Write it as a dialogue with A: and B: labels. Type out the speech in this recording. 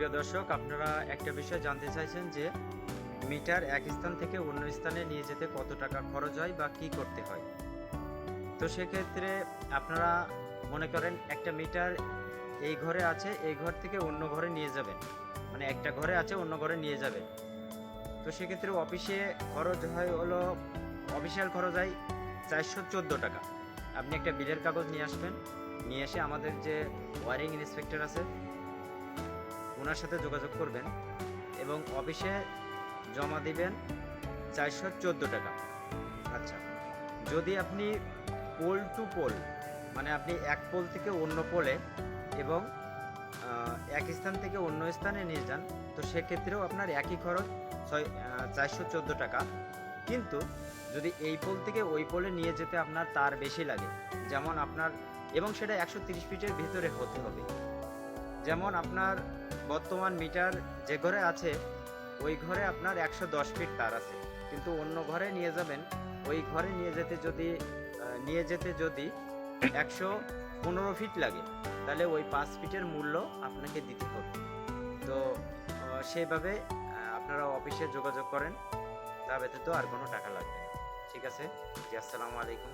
A: প্রিয় দর্শক, আপনারা একটা বিষয় জানতে চাইছেন যে মিটার এক স্থান থেকে অন্য স্থানে নিয়ে যেতে কত টাকা খরচ হয় বা কি করতে হয়? তো সেক্ষেত্রে আপনারা মনে করেন একটা মিটার এই ঘরে আছে, এই ঘর থেকে অন্য ঘরে নিয়ে যাবেন। মানে একটা ঘরে আছে, অন্য ঘরে নিয়ে যাবেন। তো সেক্ষেত্রে অফিসে খরচ হয় হলো, অফিসিয়াল খরচ হয় চারশো চোদ্দ টাকা। আপনি একটা বিলের কাগজ নিয়ে আসবেন, নিয়ে এসে আমাদের যে ওয়ারিং ইন্সপেক্টর আছে ওনার সাথে যোগাযোগ করবেন এবং অফিসে জমা দিবেন চারশো চোদ্দ টাকা। আচ্ছা যদি আপনি পোল টু পোল মানে আপনি এক পোল থেকে অন্য পোলে এবং এক স্থান থেকে অন্য স্থানে নিয়ে যান, তো সেক্ষেত্রেও আপনার একই খরচ ছয় চারশো চোদ্দ টাকা। কিন্তু যদি এই পোল থেকে ওই পোলে নিয়ে যেতে আপনার তার বেশি লাগে, যেমন আপনার, এবং সেটা একশো তিরিশ ফিটের ভিতরে হতে হবে। যেমন আপনার বর্তমান মিটার যে ঘরে আছে, ওই ঘরে আপনার একশো দশ ফিট তার আছে। কিন্তু অন্য ঘরে নিয়ে যাবেন, ওই ঘরে নিয়ে যেতে যদি নিয়ে যেতে যদি একশো পনেরো ফিট লাগে, তাহলে ওই পাঁচ ফিটের মূল্য আপনাকে দিতে হবে। তো সেইভাবে আপনারা অফিসে যোগাযোগ করেন। তা ব্যতীত আর কোনো টাকা লাগবে না। ঠিক আছে? জি, আসসালামু আলাইকুম।